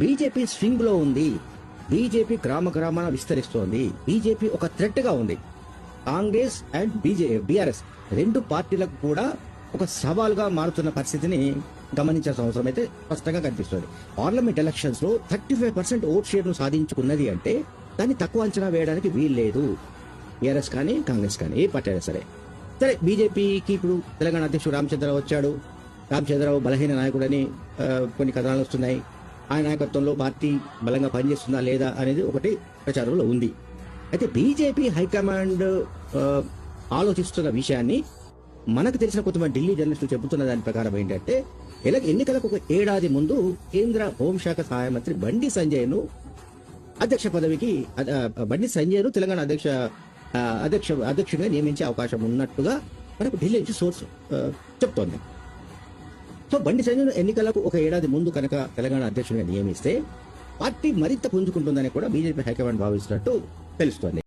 BJP స్వింగ్లో ఉంది. BJP గ్రామ గ్రామాన విస్తరిస్తోంది. బీజేపీ ఒక థ్రెట్గా ఉంది. కాంగ్రెస్ అండ్ బీజే బీఆర్ఎస్ రెండు పార్టీలకు కూడా ఒక సవాల్గా మారుతున్న పరిస్థితిని గమనించాల్సిన అవసరం అయితే స్పష్టంగా కనిపిస్తుంది. పార్లమెంట్ ఎలక్షన్స్లో థర్టీ ఫైవ్ పర్సెంట్ ఓట్ షేర్ను సాధించుకున్నది అంటే దాన్ని తక్కువ అంచనా వేయడానికి వీల్లేదు బీఆర్ఎస్ కానీ కాంగ్రెస్ కానీ ఏ పార్టీ అయినా సరే. సరే బీజేపీకి ఇప్పుడు తెలంగాణ అధ్యక్షుడు రామచంద్రరావు వచ్చాడు. రామచంద్రరావు బలహీన నాయకుడని కొన్ని కథనాలు వస్తున్నాయి. ఆయన నాయకత్వంలో పార్టీ బలంగా పనిచేస్తుందా లేదా అనేది ఒకటి ప్రచారంలో ఉంది. అయితే బీజేపీ హైకమాండ్ ఆలోచిస్తున్న విషయాన్ని మనకు తెలిసిన కొంతమంది ఢిల్లీ జర్నలిస్టులు చెబుతున్న దాని ప్రకారం ఏంటంటే ఇలా ఎన్నికలకు ఒక ఏడాది ముందు కేంద్ర హోంశాఖ సహాయ మంత్రి బండి సంజయ్ను అధ్యక్ష పదవికి బండి సంజయ్ను తెలంగాణ అధ్యక్ష అధ్యక్ష అధ్యక్షుడిగా నియమించే అవకాశం ఉన్నట్టుగా మనకు ఢిల్లీ నుంచి సోర్స్ చెప్తోంది. సో బండి సంజయ్ను ఎన్నికలకు ఒక ఏడాది ముందు కనుక తెలంగాణ అధ్యక్షుడిగా నియమిస్తే పార్టీ మరింత పుంజుకుంటుందని కూడా బీజేపీ హైకమాండ్ భావిస్తున్నట్టు తెలుస్తోంది.